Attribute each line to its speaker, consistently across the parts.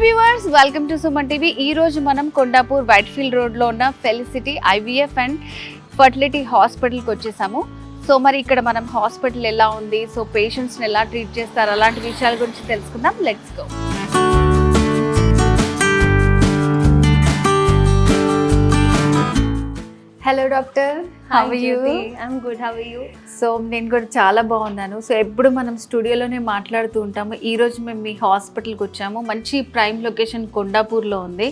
Speaker 1: Welcome to Suman TV ఈ రోజు మనం కొండాపూర్ వైట్ ఫీల్డ్ రోడ్లో ఉన్న ఫెలిసిటీ ఐవీఎఫ్ అండ్ ఫర్టిలిటీ హాస్పిటల్కి వచ్చేసాము. సో మరి ఇక్కడ మనం హాస్పిటల్ ఎలా ఉంది? సో పేషెంట్స్ని ఎలా ట్రీట్ చేస్తారు? అలాంటి విషయాల గురించి తెలుసుకుందాం. Let's go hello doctor how you
Speaker 2: I'm good how you
Speaker 1: so నేను కూడా చాలా బాగున్నాను. సో ఎప్పుడు మనం స్టూడియోలోనే మాట్లాడుతూ ఉంటాము. ఈ రోజు మేము మీ హాస్పిటల్కి వచ్చాము. మంచి ప్రైమ్ లొకేషన్ కొండాపూర్లో ఉంది.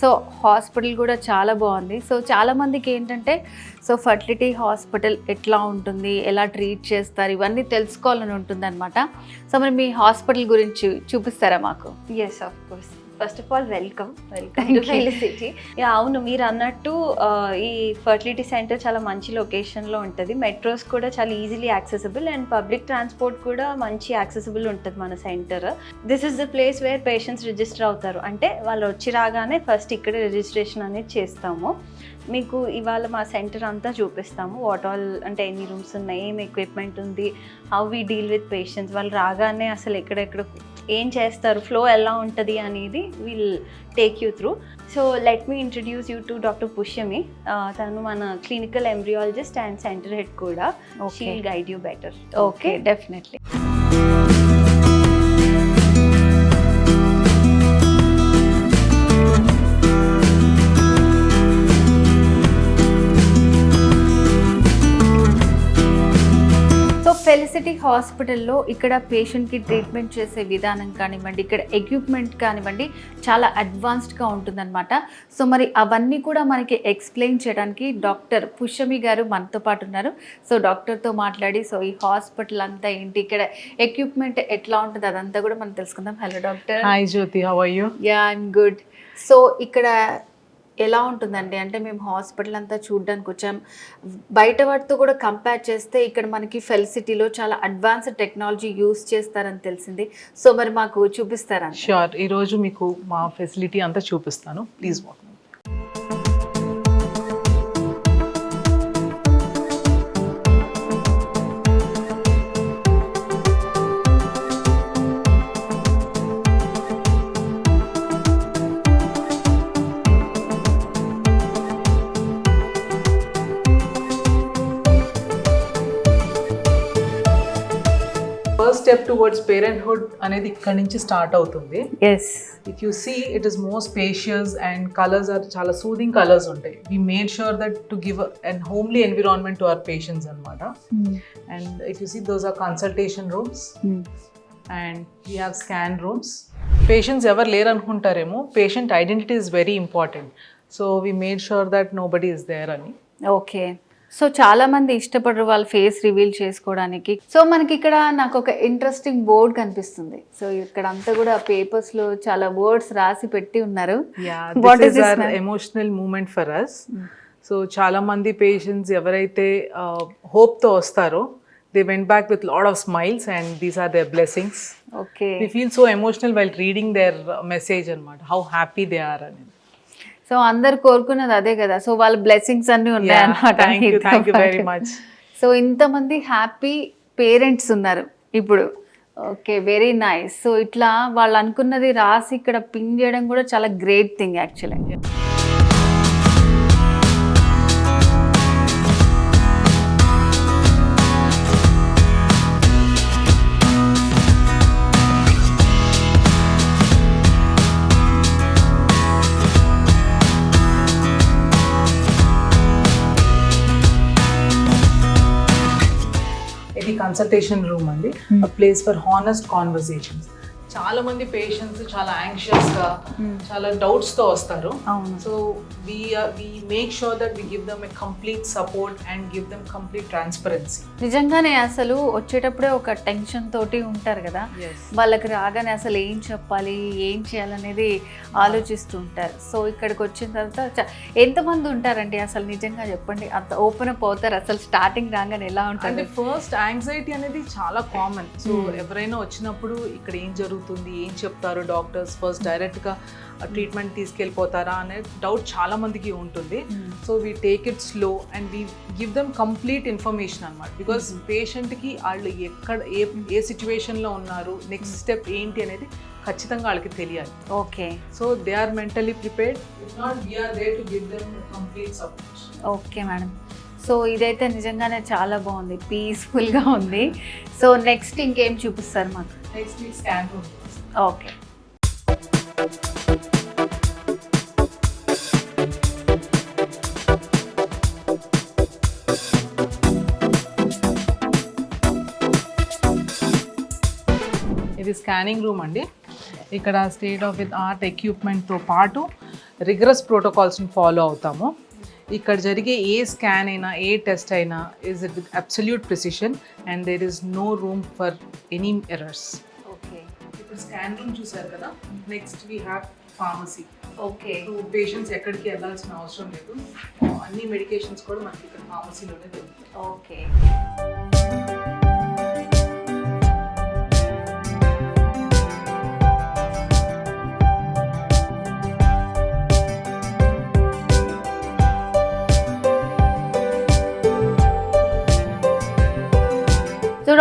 Speaker 1: సో హాస్పిటల్ కూడా చాలా బాగుంది. సో చాలా మందికి ఏంటంటే సో ఫర్టిలిటీ హాస్పిటల్ ఎట్లా ఉంటుంది ఎలా ట్రీట్ చేస్తారు ఇవన్నీ తెలుసుకోవాలని ఉంటుంది అనమాట సో మరి మీ హాస్పిటల్ గురించి చూపిస్తారా మాకు?
Speaker 2: Yes of course first of all welcome welcome
Speaker 1: Thank
Speaker 2: to
Speaker 1: you.
Speaker 2: Felicity అవును మీరు అన్నట్టు ఈ ఫర్టిలిటీ సెంటర్ చాలా మంచి లొకేషన్లో ఉంటుంది. మెట్రోస్ కూడా చాలా easily accessible and public transport కూడా మంచి యాక్సెసిబుల్ ఉంటుంది మన centre this is the place where patients register అవుతారు. అంటే వాళ్ళు వచ్చి రాగానే ఫస్ట్ ఇక్కడ రిజిస్ట్రేషన్ అనేది చేస్తాము. మీకు ఇవాళ మా సెంటర్ అంతా చూపిస్తాము. వాట్ ఆల్ అంటే ఎన్ని రూమ్స్ ఉన్నాయి ఏం ఎక్విప్మెంట్ ఉంది how we deal with patients వాళ్ళు రాగానే అసలు ఎక్కడెక్కడ ఏం చేస్తారు ఫ్లో ఎలా ఉంటుంది అనేది will take you through so let me introduce you to doctor Pushyami తను మన clinical embryologist and centre head కూడా. Guide you better
Speaker 1: okay definitely Felicity హాస్పిటల్లో ఇక్కడ పేషెంట్కి ట్రీట్మెంట్ చేసే విధానం కానివ్వండి ఇక్కడ ఎక్విప్మెంట్ కానివ్వండి చాలా అడ్వాన్స్డ్గా ఉంటుందన్నమాట. సో మరి అవన్నీ కూడా మనకి ఎక్స్ప్లెయిన్ చేయడానికి డాక్టర్ పుష్యమి గారు మనతో పాటు ఉన్నారు. సో డాక్టర్తో మాట్లాడి సో ఈ హాస్పిటల్ అంతా ఏంటి ఇక్కడ ఎక్విప్మెంట్ ఎట్లా ఉంటుంది అదంతా కూడా మనం తెలుసుకుందాం. Hello doctor.
Speaker 3: Jyoti, how are you?
Speaker 1: Yeah I'm good so ఇక్కడ ఎలా ఉంటుందండి? అంటే మేము హాస్పిటల్ అంతా చూడడానికి వచ్చాం. బయట వాటితో కూడా కంపేర్ చేస్తే ఇక్కడ మనకి ఫెలిసిటీలో చాలా అడ్వాన్స్డ్ టెక్నాలజీ యూస్ చేస్తారని తెలిసింది. సో మరి మాకు చూపిస్తారా
Speaker 3: Sure, ఈ రోజు మీకు మా ఫెసిలిటీ అంతా చూపిస్తాను. Please walk. Step towards parenthood అనేది ఇక్కడ నుంచి స్టార్ట్ అవుతుంది.
Speaker 1: Yes
Speaker 3: if you see it is more spacious and colours are చాలా సూదింగ్ కలర్స్ ఉంటాయి. We made sure that to give and homely environment to our patients అనమాట and if you see those are consultation rooms and we have scan rooms patients ఎవరు లేరు అనుకుంటారేమో patient identity is very important so we made sure that no buddy is there అని.
Speaker 1: Okay so చాలా మంది ఇష్టపడరు వాళ్ళ face reveal చేసుకోవడానికి. So మనకి ఇక్కడ నాకు ఒక ఇంట్రెస్టింగ్ బోర్డ్ కనిపిస్తుంది. సో ఇక్కడ అంతా కూడా పేపర్స్లో చాలా వర్డ్స్ రాసి పెట్టి ఉన్నారు.
Speaker 3: Emotional moment for us. So చాలా మంది పేషెంట్స్ ఎవరైతే హోప్తో వస్తారో they went back with lot of smiles and these are their blessings
Speaker 1: okay
Speaker 3: feel so emotional while reading their message అనమాట హౌ హ్యాపీ దే ఆర్ అని
Speaker 1: సో అందరు కోరుకున్నది అదే కదా. సో వాళ్ళ బ్లెస్సింగ్స్ అన్ని ఉన్నాయి అన్నమాట
Speaker 3: థ్యాంక్ యూ
Speaker 1: మీతో
Speaker 3: థ్యాంక్ యూ
Speaker 1: పాటు.
Speaker 3: వెరీ మచ్
Speaker 1: సో ఇంతమంది హ్యాపీ పేరెంట్స్ ఉన్నారు ఇప్పుడు. ఓకే వెరీ నైస్ సో ఇట్లా వాళ్ళు అనుకున్నది రాసి ఇక్కడ పిన్ చేయడం కూడా చాలా great thing actually
Speaker 3: consultation room అండి. ప్లేస్ ఫర్ హానెస్ట్ కాన్వర్సేషన్స్ చాలా మంది పేషెంట్స్ చాలా యాంగ్షియస్గా చాలా డౌట్స్తో వస్తారు. So uh, we make sure that we give them a complete support and give them complete transparency.
Speaker 1: నిజంగానే అసలు వచ్చేటప్పుడే ఒక టెన్షన్ తోటి ఉంటారు కదా. వాళ్ళకి రాగానే అసలు ఏం చెప్పాలి ఏం చేయాలనేది ఆలోచిస్తూ ఉంటారు. సో ఇక్కడికి వచ్చిన తర్వాత ఎంతమంది ఉంటారండి అసలు నిజంగా చెప్పండి? అంత ఓపెన్ అప్ అవుతారు. అసలు స్టార్టింగ్ రాగానే ఎలా
Speaker 3: అంటే
Speaker 1: ఉంటుంది
Speaker 3: ఫస్ట్ యాంగ్జైటీ అనేది చాలా కామన్ సో ఎవరైనా వచ్చినప్పుడు ఇక్కడ ఏం జరుగుతుంది? జరుగుతుంది ఏం చెప్తారు డాక్టర్స్? ఫస్ట్ డైరెక్ట్గా ట్రీట్మెంట్ తీసుకెళ్ళిపోతారా అనే డౌట్ చాలా మందికి ఉంటుంది. So we take it slow and we give them complete information అనమాట బికాస్ పేషెంట్కి వాళ్ళు ఎక్కడ ఏ ఏ సిచ్యువేషన్లో ఉన్నారు నెక్స్ట్ స్టెప్ ఏంటి అనేది ఖచ్చితంగా వాళ్ళకి తెలియాలి.
Speaker 1: Okay
Speaker 3: so they are mentally prepared not we're there to give them complete support
Speaker 1: okay madam so ఇదైతే నిజంగానే చాలా బాగుంది పీస్ఫుల్గా ఉంది. సో నెక్స్ట్ ఇంకేం చూపిస్తారు మాకు?
Speaker 3: Next scan room
Speaker 1: okay.
Speaker 3: ఇది స్కానింగ్ రూమ్ అండి. ఇక్కడ స్టేట్ ఆఫ్ విత్ ఆర్ట్ ఎక్విప్మెంట్తో పాటు రిగరస్ ప్రోటోకాల్స్ని ఫాలో అవుతాము. ఇక్కడ జరిగే ఏ స్కాన్ అయినా ఏ టెస్ట్ అయినా is it with absolute precision and there is no room for any errors
Speaker 1: okay
Speaker 3: ఇప్పుడు స్కాన్ రూమ్ చూసారు కదా? Next we have pharmacy
Speaker 1: okay
Speaker 3: patients ఎక్కడికి వెళ్ళాల్సిన అవసరం లేదు. అన్ని మెడికేషన్స్ కూడా మనకి ఇక్కడ ఫార్మసీలోనే దొరుకుతాయి.
Speaker 1: ఓకే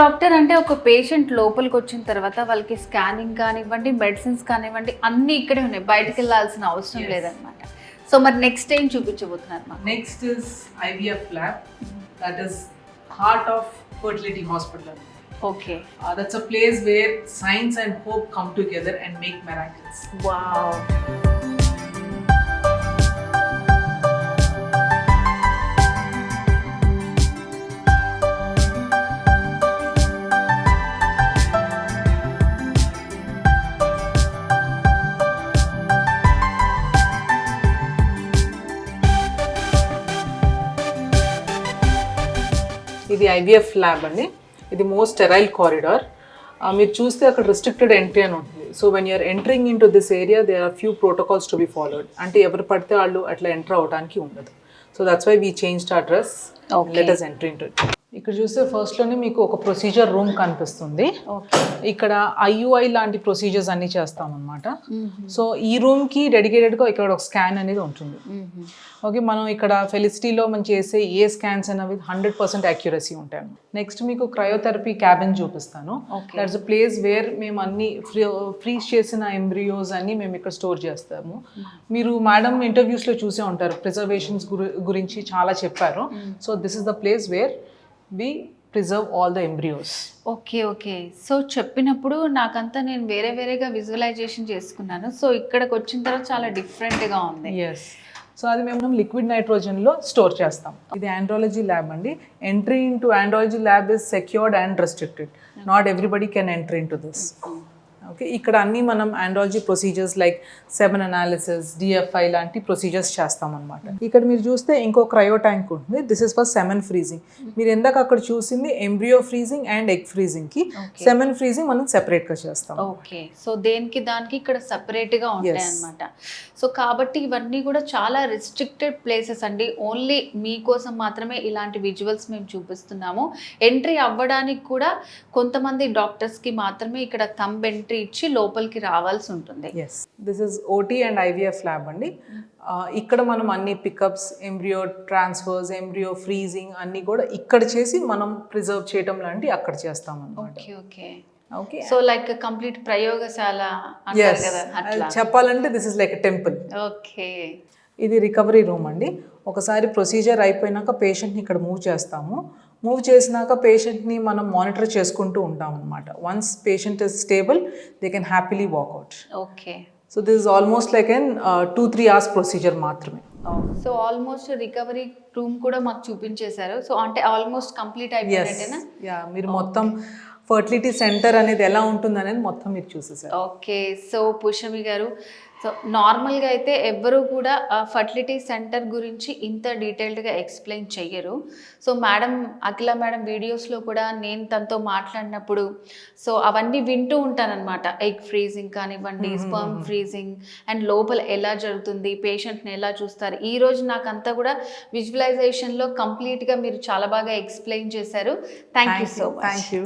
Speaker 1: డాక్టర్ అంటే ఒక పేషెంట్ లోపలికి వచ్చిన తర్వాత వాళ్ళకి స్కానింగ్ కానివ్వండి మెడిసిన్స్ కానివ్వండి అన్నీ ఇక్కడే ఉన్నాయి. బయటికి వెళ్ళాల్సిన అవసరం. లేదనమాట సో మరి నెక్స్ట్ ఏం చూపించబోతున్నారు మాకు?
Speaker 3: Next is IVF lab that is heart of fertility hospital
Speaker 1: okay
Speaker 3: that's a place where science and hope come together and make miracles.
Speaker 1: Wow
Speaker 3: IVF lab అండి. ఇది మోస్ట్ స్టెరైల్ కారిడార్ మీరు చూస్తే అక్కడ restricted entry అని ఉంటుంది. So when you're entering into this area they are few protocols to be followed అంటే ఎవరు పడితే వాళ్ళు అట్లా ఎంటర్ అవడానికి ఉండదు. So that's why we change a dress
Speaker 1: Okay.
Speaker 3: Let us entry in ఇక్కడ చూస్తే ఫస్ట్లోనే మీకు ఒక ప్రొసీజర్ రూమ్ కనిపిస్తుంది. ఇక్కడ ఐయుఐ లాంటి ప్రొసీజర్స్ అన్ని చేస్తాం అనమాట సో ఈ రూమ్కి డెడికేటెడ్గా ఇక్కడ ఒక స్కాన్ అనేది ఉంటుంది. ఓకే మనం ఇక్కడ ఫెలిసిటీలో మనం చేసే ఏ స్కాన్స్ అనేవి హండ్రెడ్ పర్సెంట్ యాక్యురసీ ఉంటాయి నెక్స్ట్ మీకు క్రయోథెరపీ క్యాబిన్ చూపిస్తాను. దట్స్ అ ప్లేస్ వేర్ మేము అన్ని ఫ్రీ ఫ్రీజ్ చేసిన ఎంబ్రియోస్ అన్ని మేము ఇక్కడ స్టోర్ చేస్తాము. మీరు మేడం ఇంటర్వ్యూస్లో చూసే ఉంటారు. ప్రిజర్వేషన్స్ గురించి చాలా చెప్పారు. So this is the place where we preserve all the embryos.
Speaker 1: Okay okay. So చెప్పినప్పుడు నాకంతా నేను వేరే వేరేగా విజువలైజేషన్ చేసుకున్నాను. సో ఇక్కడికి వచ్చిన తర్వాత చాలా డిఫరెంట్గా ఉంది.
Speaker 3: ఎస్ సో అది మేము లిక్విడ్ నైట్రోజన్లో స్టోర్ చేస్తాం. ఇది ఆండ్రాలజీ ల్యాబ్ అండి. Entry into andrology lab is secured and restricted. Not everybody can enter into this okay ఇక్కడ అన్ని మనం andrology procedures like semen analysis DFI లాంటి ప్రొసీజర్స్ చేస్తాం అనమాట ఇక్కడ మీరు చూస్తే ఇంకో క్రయో ట్యాంక్ ఉంటుంది. This is for semen freezing మీరు ఎందాక అక్కడ చూసింది ఎంబ్రియో ఫ్రీజింగ్ అండ్ ఎగ్ ఫ్రీజింగ్కి
Speaker 1: Okay.
Speaker 3: సెమెన్ ఫ్రీజింగ్ మనం సెపరేట్గా చేస్తాం.
Speaker 1: ఓకే సో దేనికి దానికి ఇక్కడ సపరేట్గా ఉంటాయి
Speaker 3: Yes.
Speaker 1: అన్నమాట. సో కాబట్టి ఇవన్నీ కూడా చాలా రిస్ట్రిక్టెడ్ ప్లేసెస్ అండి. ఓన్లీ మీకోసం మాత్రమే ఇలాంటి విజువల్స్ మేము చూపిస్తున్నాము. ఎంట్రీ అవ్వడానికి కూడా కొంతమంది డాక్టర్స్కి మాత్రమే ఇక్కడ థంబ్ ఎంట్రీ ఇచ్చి లోపలికి రావాల్సి ఉంటుంది.
Speaker 3: This is OT and IVF lab అండి. ఇక్కడ మనం అన్ని pickups embryo transfers embryo freezing అన్ని కూడా ఇక్కడ చేసి మనం ప్రిజర్వ్ చేయటం లాంటి అక్కడ చేస్తాం అనమాట
Speaker 1: okay okay
Speaker 3: okay
Speaker 1: so like complete ప్రయోగశాల
Speaker 3: చెప్పాలంటే this is like temple
Speaker 1: okay
Speaker 3: ఇది రికవరీ రూమ్ అండి. ఒకసారి ప్రొసీజర్ అయిపోయినాక పేషెంట్ని ఇక్కడ మూవ్ చేస్తాము. మూవ్ చేసినాక పేషెంట్ని మనం మానిటర్ చేసుకుంటూ ఉంటాం అనమాట once patient is stable they can happily walk out
Speaker 1: okay
Speaker 3: so this is almost like an two three hours procedure మాత్రమే.
Speaker 1: సో ఆల్మోస్ట్ రికవరీ రూమ్ కూడా మాకు చూపించేశారు. సో అంటే ఆల్మోస్ట్ కంప్లీట్ అయిపోయినట్టేనా?
Speaker 3: యా మీరు మొత్తం ఫర్టిలిటీ సెంటర్ అనేది ఎలా ఉంటుంది అనేది మొత్తం మీరు చూసేసారు.
Speaker 1: ఓకే సో పుషమి గారు సో నార్మల్గా అయితే ఎవ్వరూ కూడా ఫర్టిలిటీ సెంటర్ గురించి ఇంత డీటెయిల్డ్గా ఎక్స్ప్లెయిన్ చెయ్యరు. సో మేడం అఖిల మేడం వీడియోస్లో కూడా నేను తనతో మాట్లాడినప్పుడు సో అవన్నీ వింటూ ఉంటానన్నమాట. ఎగ్ ఫ్రీజింగ్ కానివ్వండి స్పర్మ్ ఫ్రీజింగ్ అండ్ లోపల ఎలా జరుగుతుంది పేషెంట్ని ఎలా చూస్తారు. ఈ రోజు నాకు అంతా కూడా విజువలైజేషన్లో కంప్లీట్గా మీరు చాలా బాగా ఎక్స్ప్లెయిన్ చేశారు. Thank you so much.
Speaker 3: Thank you